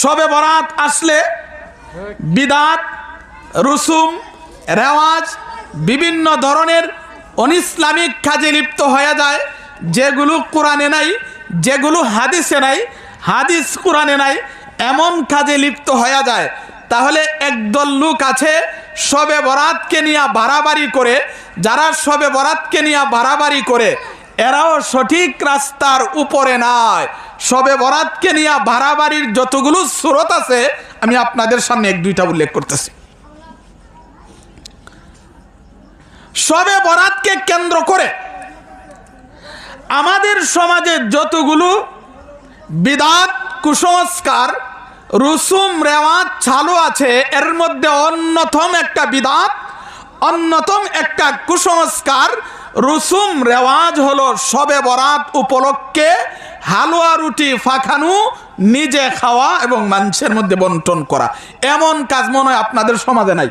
সবে বরাত আসলে বিদাত, রুসুম, রেওয়াজ বিভিন্ন ধরনের অনিসলামিক কাজে লিপ্ত হয়ে যায়, যেগুলো কোরআনে নাই, যেগুলো হাদিসে নাই, হাদিস কোরআনে নাই, এমন কাজে লিপ্ত হয়ে যায়। তাহলে একদল লোক আছে সবে বরাতকে নিয়ে বাড়াবাড়ি করে, যারা সবে বরাতকে নিয়ে বাড়াবাড়ি করে এরাও সঠিক রাস্তার উপরে নয়। সবে বরাতকে নিয়ে ভাড়াবাড়ির যতগুলো স্রোত আছে, আমি আপনাদের সামনে এক দুইটা উল্লেখ করতেছি। সবে বরাতকে কেন্দ্র করে আমাদের সমাজে যতগুলো বিদাত কুসংস্কার, রুসুম, রেওয়াজ চালু আছে, এর মধ্যে অন্যতম একটা বিদাত, অন্যতম একটা কুসংস্কার রুসুম রেওয়াজ হলো সবে বরাত উপলক্ষে হালুয়া রুটি ফাখানু নিজে খাওয়া এবং মানুষের মধ্যে বন্টন করা। এমন কাজ মনে হয় আপনাদের সমাজে নাই?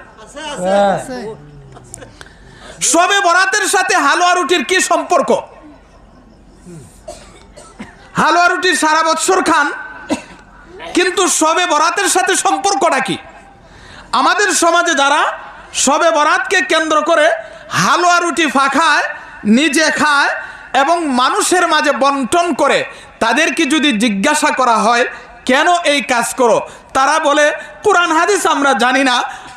সবে বরাতের সাথে হালুয়া রুটির কি সম্পর্ক? হালুয়া রুটি সারা বৎসর খান, কিন্তু সবে বরাতের সাথে সম্পর্কটা কি? আমাদের সমাজে যারা সবে বরাতকে কেন্দ্র করে হালুয়া রুটি ফাঁকায় নিজে খায় এবং মানুষের মাঝে বন্টন করে, তাদেরকে যদি জিজ্ঞাসা করা হয়, কেন এই কাজ করো? তারা বলে, কোরআন, হাদিস আমরা জানি না,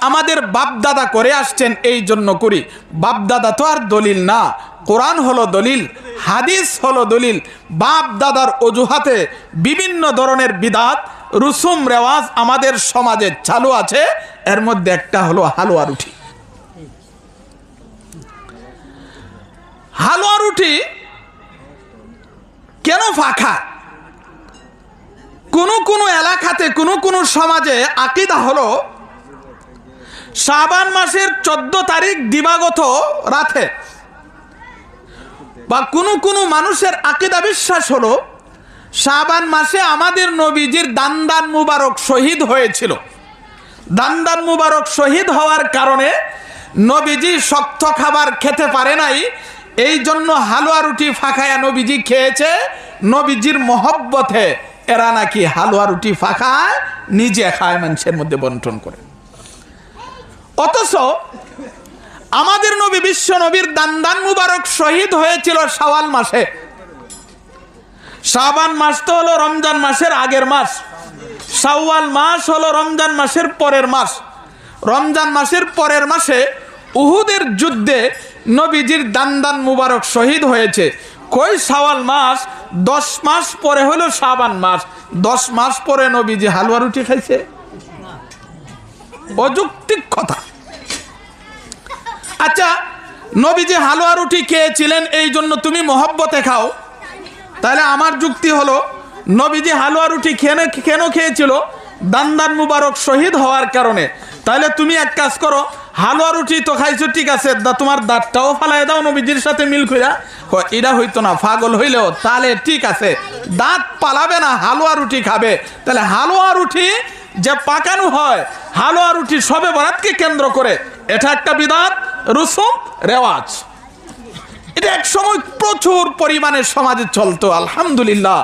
আমাদের বাপদাদা করে আসছেন এই জন্য করি। বাপদাদা তো আর দলিল না, কোরআন হলো দলিল, হাদিস হলো দলিল বাপ দাদার অজুহাতে বিভিন্ন ধরনের বিদাত, রুসুম রেওয়াজ আমাদের সমাজে চালু আছে, এর মধ্যে একটা হলো হালুয়া রুটি। হালুয়া রুটি কেন ফাঁকা? কোনো কোনো এলাকাতে, কোনো কোনো সমাজে আকিদা হলো, শাবান মাসের চোদ্দ তারিখ দিবাগত রাতে বা কোনো কোনো মানুষের আকিদা বিশ্বাস হলো, শাবান মাসে আমাদের নবীজির দান্দান মুবারক শহীদ হয়েছিল। দান্দান মুবারক শহীদ হওয়ার কারণে নবীজি শক্ত খাবার খেতে পারে নাই এই জন্য হালুয়া রুটি ফাঁকায়া নবীজি খেয়েছে, নবীজির মহব্বতে এরা নাকি হালুয়া রুটি ফাঁকায়, নিজে খায় মানুষের মধ্যে বন্টন করে। অথচ আমাদের নবী বিশ্ব নবীর দান্দান মুবারক শহীদ হয়েছিল সাওয়াল মাসে। শাবান মাস তো হলো রমজান মাসের আগের মাস। সাওয়াল মাস হলো রমজান মাসের পরের মাস। রমজান মাসের পরের মাসে উহুদের যুদ্ধে নবীজির দান দান মুবারক শহীদ হয়েছে। কই শাওয়াল মাস? দশ মাস পরে হলো সাবান মাস। দশ মাস পরে নবীজি হালুয়া রুটি খাইছে। অযৌক্তিক কথা। আচ্ছা নবীজি হালুয়া রুটি খেয়েছিলেন, এই জন্য তুমি মহব্বতে খাও। তাহলে আমার যুক্তি হলো, নবীজি হালুয়া রুটি কেন কেন খেয়েছিল? দান মুবারক শহীদ হওয়ার কারণে। তাহলে তুমি এক কাজ করো হালুয়া রুটি তো খাইছো ঠিক আছে তোমার দাঁতটাও ফালাই দাও নবীজির সাথে মিল কয়, এটা হইতো না পাগল হইলেও তাহলে ঠিক আছে দাঁত পালাবে না হালুয়া রুটি খাবে। তাহলে হালুয়া রুটি যে পাকানো হয় হালুয়া রুটি সবে বরাতকে কেন্দ্র করে এটা একটা বিদাত রুসুম রেওয়াজ। এটা এক সময় প্রচুর পরিমাণে সমাজে চলতো আলহামদুলিল্লাহ।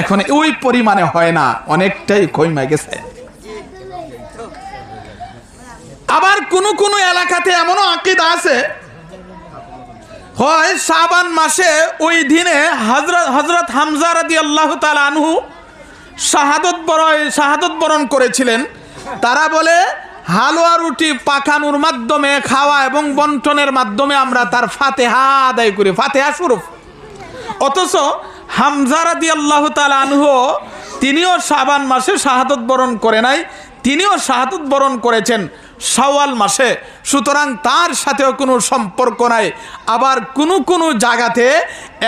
এখন ওই পরিমাণে হয় না অনেকটাই কমে গেছে আবার কোন কোন এলাকাতে এমনও আকিদা আছে। হয় শাবান মাসে ওই দিনে হজরত হজরত হামজা আল্লাহ আনহু শাহাদত বরণ শাহাদত বরণ করেছিলেন। তারা বলে, হালুয়া রুটি পাকানোর মাধ্যমে খাওয়া এবং বন্টনের মাধ্যমে আমরা তার ফাতেহা আদায় করি, ফাতেহা স্বরূপ। অথচ হামজারা দি আল্লাহ আনহু তিনিও শাবান মাসে শাহাদত বরণ করে নাই তিনিও শাহাদত বরণ করেছেন শাওয়াল মাসে। সুতরাং তার সাথেও কোনো সম্পর্ক নাই। আবার কোনো কোনো জায়গাতে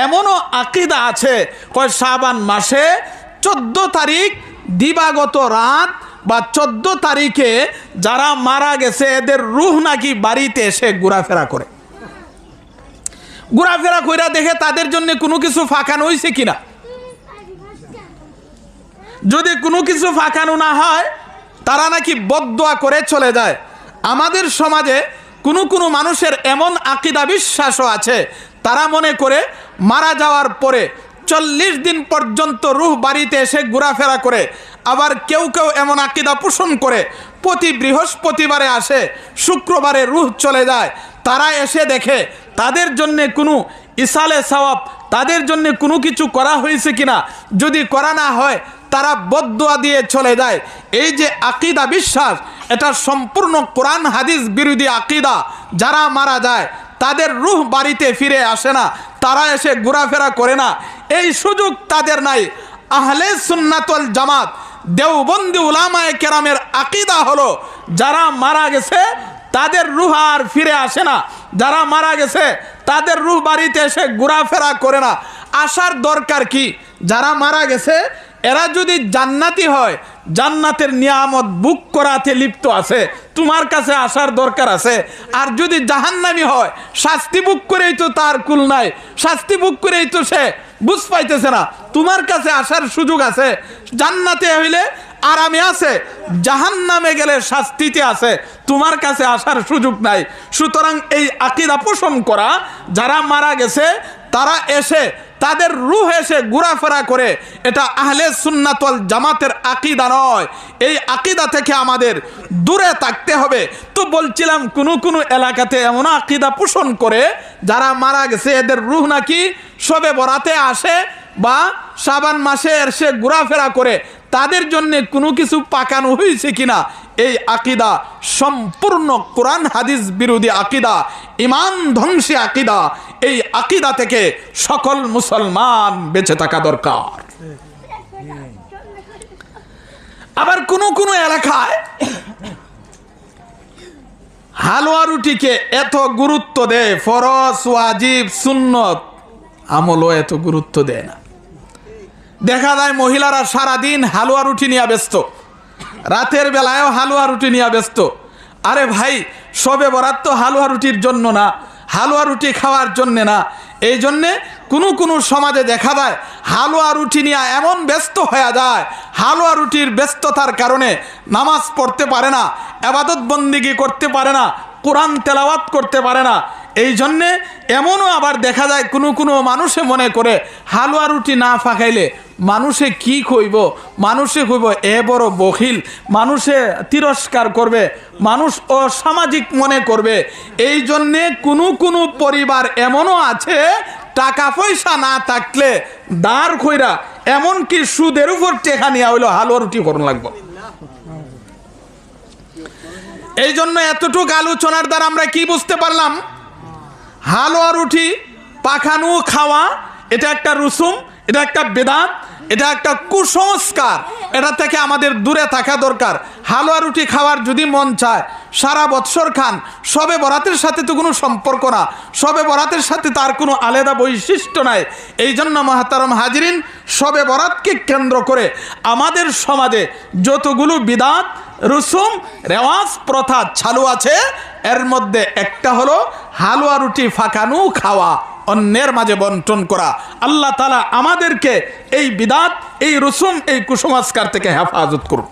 এমনও আকিদা আছে, কয় শাবান মাসে চোদ্দ তারিখ দিবাগত রাত বা চোদ্দ তারিখে যারা মারা গেছে, এদের রুহ নাকি বাড়িতে এসে ঘোরাফেরা করে। ঘোরাফেরা কইরা দেখে তাদের জন্য কোনো কিছু ফাঁকানো হয়েছে কিনা? যদি কোনো কিছু ফাঁকানো না হয় তারা নাকি বদোয়া করে চলে যায়। আমাদের সমাজে কোনো কোনো মানুষের এমন আকিদা বিশ্বাসও আছে। তারা মনে করে মারা যাওয়ার পরে চল্লিশ দিন পর্যন্ত রুহ বাড়িতে এসে ঘোরাফেরা করে, আবার কেউ কেউ এমন আকিদা পোষণ করে, প্রতি বৃহস্পতিবারে আসে, শুক্রবারে রুহ চলে যায়। তারা এসে দেখে তাদের জন্যে কোনো ইসালে সওয়াব, তাদের জন্য কোনো কিছু করা হয়েছে কিনা, যদি করা না হয় তারা বদুয়া দিয়ে চলে যায়। এই যে আকিদা বিশ্বাস, এটা সম্পূর্ণ কোরআন হাদিস বিরোধী আকিদা। যারা মারা যায়, তাদের রুহ বাড়িতে ফিরে আসে না, তারা এসে ঘোরাফেরা করে না। এই সুযোগ তাদের নাই। আহলে সুন্নাতল জামাত, দেওবন্দি উলামায় কেরামের আকিদা হলো, যারা মারা গেছে, তাদের রুহ আর ফিরে আসে না। যারা মারা গেছে, তাদের রুহ বাড়িতে এসে ঘোরাফেরা করে না। আসার দরকার কি? যারা মারা গেছে এরা যদি জান্নাতি হয়, জান্নাতের নিয়ামত বুক করাতে লিপ্ত আছে, তোমার কাছে আসার দরকার আছে। আর যদি জাহান্নামি হয়, শাস্তি বুক করেই তো তার কুল নাই, শাস্তি বুক করেই তো সে বুঝ পাইতেছে না। তোমার কাছে আসার সুযোগ আছে, জান্নাতে হইলে আরামে আছে জাহান নামে গেলে শাস্তিতে আছে, তোমার কাছে আসার সুযোগ নাই। সুতরাং এই আকিদা পোষণ করা, যারা মারা গেছে, তারা এসে তাদের রুহ এসে ঘোরাফেরা করে, এটা আহলে সুন্নাতল জামাতের আকিদা নয়। এই আকিদা থেকে আমাদের দূরে থাকতে হবে। তো বলছিলাম, কোনো কোনো এলাকাতে এমন আকিদা পোষণ করে, যারা মারা গেছে, এদের রুহ নাকি সবে বরাতে আসে বা সাবান মাসে এসে ঘোরাফেরা করে। তাদের জন্য কোনো কিছু পাকানো হয়েছে কিনা? এই আকিদা সম্পূর্ণ কোরআন হাদিস বিরোধী আকিদা, ইমান ধ্বংসী আকিদা। এই আকিদা থেকে সকল মুসলমান বেঁচে থাকা দরকার। আবার কোন কোন এলাকায় হালুয়া রুটিকে এত গুরুত্ব দেয় ফরস ওয়াজিব, সুন্নত, আমলও এত গুরুত্ব দেয় না। দেখা যায় মহিলারা সারাদিন হালুয়া রুটি নিয়ে ব্যস্ত। রাতের বেলায়ও হালুয়া রুটি নিয়ে ব্যস্ত। আরে ভাই সবে বরাত তো হালুয়া রুটির জন্য না, হালুয়া রুটি খাওয়ার জন্যে না। এই জন্যে কোনো কোনো সমাজে দেখা যায় হালুয়া রুটি নিয়ে এমন ব্যস্ত হয়ে যায়, হালুয়া রুটির ব্যস্ততার কারণে নামাজ পড়তে পারে না আবাদত বন্দিগি করতে পারে না, কোরআন তেলাওয়াত করতে পারে না। এই জন্যে এমনও আবার দেখা যায় কোনো কোনো মানুষে মনে করে, হালুয়া রুটি না ফাঁকাইলে মানুষে কি কইব মানুষে কইব এ বড় বখিল, মানুষে তিরস্কার করবে, মানুষ অসামাজিক মনে করবে। এই জন্যে কোনো কোনো পরিবার এমনও আছে, টাকা পয়সা না থাকলে দাঁড় খইরা, এমনকি সুদের উপর টেকা নেওয়া হইল হালুয়া রুটি করুন লাগবো। এই জন্য এতটুকু আলোচনার দ্বারা আমরা কি বুঝতে পারলাম? হালুয়া রুটি, পাখানু খাওয়া, এটা একটা রুসুম, এটা একটা বেদাত, এটা একটা কুসংস্কার। এটা থেকে আমাদের দূরে থাকা দরকার। হালুয়া রুটি খাওয়ার যদি মন চায়, সারা বৎসর খান, সবে বরাতের সাথে তো কোনো সম্পর্ক না, সবে বরাতের সাথে তার কোনো আলাদা বৈশিষ্ট্য নাই। এই জন্য মহাতারম হাজিরিন, সবে বরাতকে কেন্দ্র করে আমাদের সমাজে যতগুলো বিদাত রুসুম, রেওয়াজ, প্রথা চালু আছে। এর মধ্যে একটা হলো হালুয়া রুটি ফাঁকানু খাওয়া, অন্যের মাঝে বন্টন করা। আল্লাহ তালা আমাদেরকে এই বিদাত, এই রুসুম, এই কুসংস্কার থেকে হেফাজত করুন।